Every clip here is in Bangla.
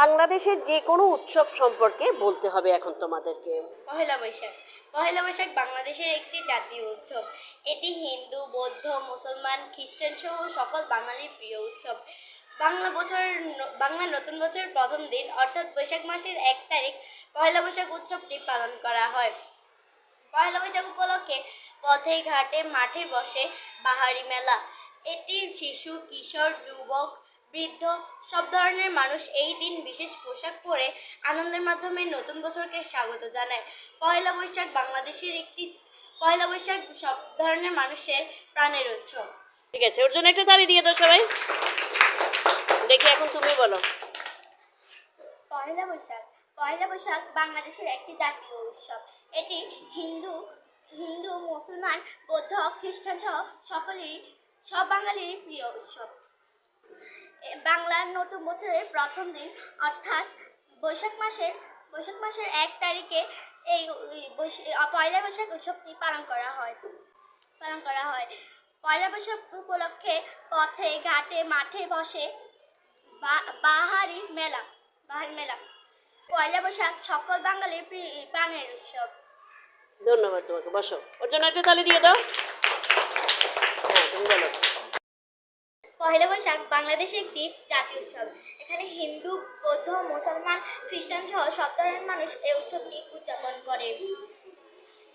বাংলাদেশের যে কোনো উৎসব সম্পর্কে বলতে হবে এখন তোমাদেরকে। পহেলা বৈশাখ। পহেলা বৈশাখ বাংলাদেশের একটি জাতীয় উৎসব। এটি হিন্দু, বৌদ্ধ, মুসলমান, খ্রিস্টান সহ সকল বাঙালির প্রিয় উৎসব। বাংলা বছর বাংলা নতুন বছরের প্রথম দিন, অর্থাৎ বৈশাখ মাসের এক তারিখ, পহেলা বৈশাখ উৎসবটি পালন করা হয়। পয়লা বৈশাখ উপলক্ষে পথে, ঘাটে, মাঠে বসে বাহারি মেলা। এটি শিশু, কিশোর, যুবক বৃদ্ধ সব ধরনের মানুষ এই দিন বিশেষ পোশাক পরে আনন্দের মাধ্যমে নতুন বছরকে স্বাগত জানায়। পয়লা বৈশাখ বাংলাদেশের একটি পয়লা বৈশাখ সব ধরনের মানুষের প্রাণের উৎসব ঠিক আছে ওর জন্য একটা তালি দিয়ে দাও সবাই। দেখি এখন তুমি বলো। পয়লা বৈশাখ পয়লা বৈশাখ বাংলাদেশের একটি জাতীয় উৎসব। এটি হিন্দু হিন্দু মুসলমান বৌদ্ধ খ্রিস্টান সহ সকলেরই সব বাঙালিরই প্রিয় উৎসব। বাংলার নতুন বছরের প্রথম দিন, অর্থাৎ বৈশাখ মাসের বৈশাখ মাসের এক তারিখে এই পয়লা বৈশাখ উৎসবটি পালন করা হয়। পালন করা হয়। পয়লা বৈশাখ উপলক্ষে পথে, ঘাটে, মাঠে বসে বাহারি মেলা বাহারি মেলা। পয়লা বৈশাখ সকল বাঙালির প্রি- প্রাণের উৎসব। ধন্যবাদ তোমাকে, বসো। ওর জন্য একটা তালি দিয়ে দাও। হ্যাঁ পয়লা বৈশাখ বাংলাদেশের একটি জাতীয় উৎসব। এখানে হিন্দু, বৌদ্ধ, মুসলমান, খ্রিস্টান সহ সব ধরনের মানুষ এই উৎসবটি উদযাপন করে।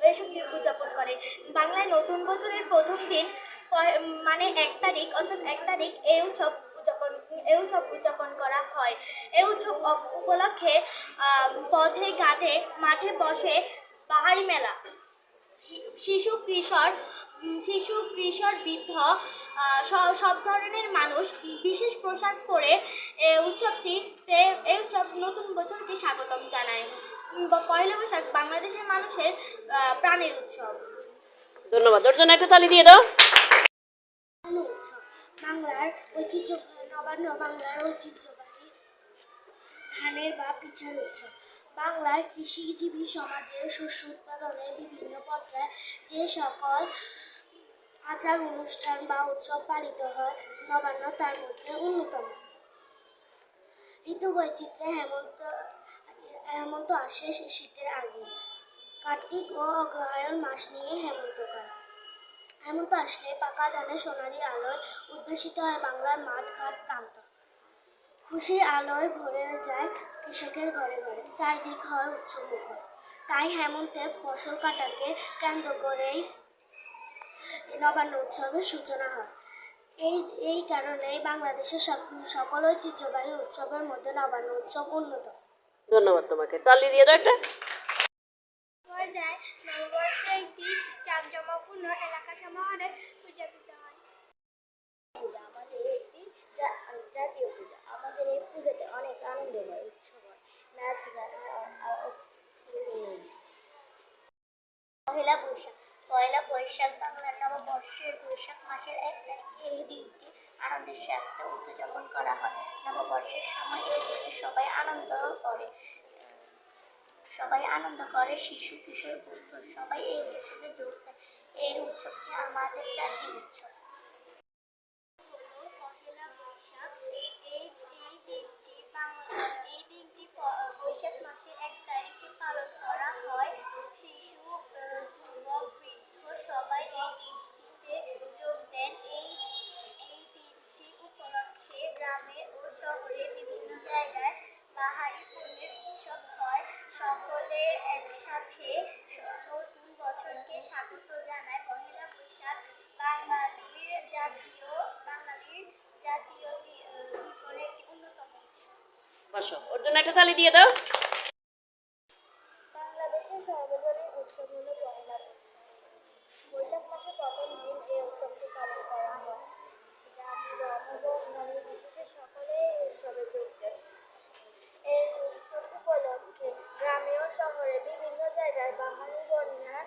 এই উৎসবটি উদযাপন করে। বাংলায় নতুন বছরের প্রথম দিন মানে এক তারিখ, অর্থাৎ এক তারিখ এই উৎসব উদযাপন এই উৎসব উদযাপন করা হয়। এই উৎসব উপলক্ষে পথে, ঘাটে, মাঠে বসে বাহারি মেলা। শিশু, কিশোর শিশু কিশোর বৃদ্ধ সব- ধরনের মানুষ বিশেষ পোশাক পরে উৎসবটিতে এই উৎসব নতুন বছরকে স্বাগতম জানায়। পয়লা বৈশাখ বাংলাদেশের মানুষের প্রাণের উৎসব। ধন্যবাদ। ওর জন্য একটা তালি দিয়ে দাও। উৎসব বাংলার ঐতিহ্য নবান্ন বাংলার ঐতিহ্যবাহী ধানের বা পিঠার উৎসব। বাংলার কৃষিজীবী সমাজে শস্য উৎপাদনের বিভিন্ন পর্যায়ে যে সকল আচার, অনুষ্ঠান বা উৎসব পালিত হয়। নবান্ন তার মধ্যে অন্যতম। ঋতু বৈচিত্র্যে হেমন্ত হেমন্ত আসে শীতের আগে। কার্তিক ও অগ্রহায়ণ মাস নিয়ে হেমন্তকাল হেমন্ত আসলে পাকা ধানের সোনালি আলোয় উদ্ভাসিত হয় বাংলার মাঠ ঘাট প্রান্ত। খুশি আলোয় ভরে যায় কৃষকের ঘরে ঘরে। চারিদিক হয় উৎসবমুখর। তাই হেমন্তের ফসল কাটাকে কেন্দ্র করেই নবান্ন উৎসবের সূচনা হয়। এই এই কারণেই বাংলাদেশের সক- সকল ঐতিহ্যবাহী উৎসবের মধ্যে নবান্ন উৎসব অন্যতম। ধন্যবাদ তোমাকে। তালি দিয়ে দাও একটা। পর্যায়ে নববর্ষে একটি জাঁকজমকপূর্ণ এলাকা সমাহারে হয়। পূজা আমাদের একটি জাতীয় পূজা আমাদের এই পূজাতে অনেক আনন্দ হয় উৎসব হয় নাচ গান আর- আর- পহেলা বৈশাখ পয়লা বৈশাখ নববর্ষের বৈশাখ মাসের এক তারিখে এই দিনটি আনন্দের সাথে উদযাপন করা হয়। নববর্ষের সময় এই দিনে সবাই আনন্দ করে। সবাই আনন্দ করে, শিশু, কিশোর, বৃদ্ধ সবাই এই উৎসবে যোগ দেয়। এই উৎসবটি আমাদের জাতীয় উৎসব। বসো ওর জন্য একটা তালি দিয়ে দাও। বাংলাদেশের সর্বজনীন উৎসব হল পহেলা বৈশাখ। মাসের প্রথম দিন এই উৎসবটি পালন করা হয় জাতি ধর্ম বর্ণ নির্বিশেষে সকলে উৎসবে যোগ এই উৎসব উপলক্ষে গ্রামে ও শহরে বিভিন্ন জায়গায় বাহারি বন্যা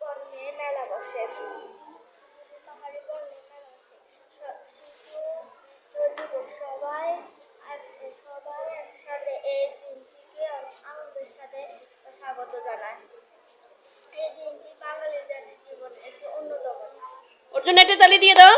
পণ্যের মেলা বসে বাহারি পণ্যের মেলা বসে স- শিশু বৃদ্ধ যুবক সবাই এক- সবাই একসাথে এই দিনটিকে অনেক আনন্দের সাথে স্বাগত জানায়। এই দিনটি বাঙালিদের জীবনে একটি অন্যতম। ওর একটা তালি দিয়ে দাও।